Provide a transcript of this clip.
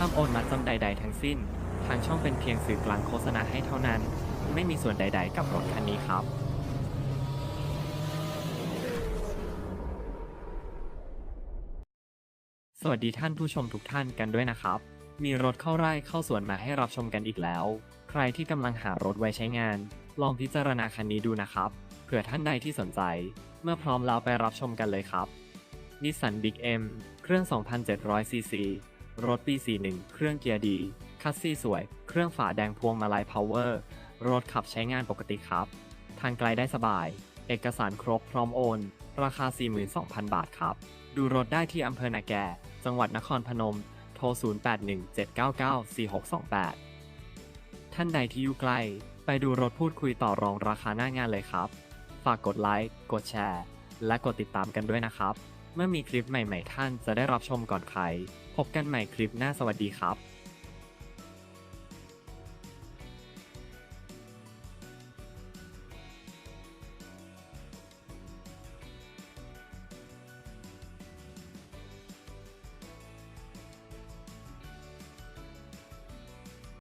ห้ามโอนมัดจำใด ๆ ทั้งสิ้น ทางช่องเป็นเพียงสื่อกลางโฆษณาให้เท่านั้น ไม่มีส่วนใด ๆ กับรถคันนี้ครับสวัสดีท่านผู้ชมทุกท่านกันด้วยนะครับ มีรถเข้าไร่เข้าสวนมาให้รับชมกันอีกแล้ว ใครที่กำลังหารถไว้ใช้งาน ลองพิจารณาคันนี้ดูนะครับ เผื่อท่านใดที่สนใจ เมื่อพร้อมแล้วไปรับชมกันเลยครับนิสสันบิ๊กเอ็มเครื่อง 2,700ซีซี รถปี 41 เครื่องเกียร์ดี คัสซี่สวย เครื่องฝาแดงพวงมาลัยพาวเวอร์ รถขับใช้งานปกติครับ ทางไกลได้สบาย เอกสารครบพร้อมโอน ราคา 42,000 บาทครับ ดูรถได้ที่อำเภอนาแก จังหวัดนครพนม โทร 0817994628 ท่านใดที่อยู่ใกล้ ไปดูรถพูดคุยต่อรองราคาหน้างานเลยครับ ฝากกดไลค์ กดแชร์ และกดติดตามกันด้วยนะครับ เมื่อมีคลิปใหม่ ๆ ท่านจะได้รับชมก่อนใคร พบกันใหม่คลิปหน้าสวัสดีครับ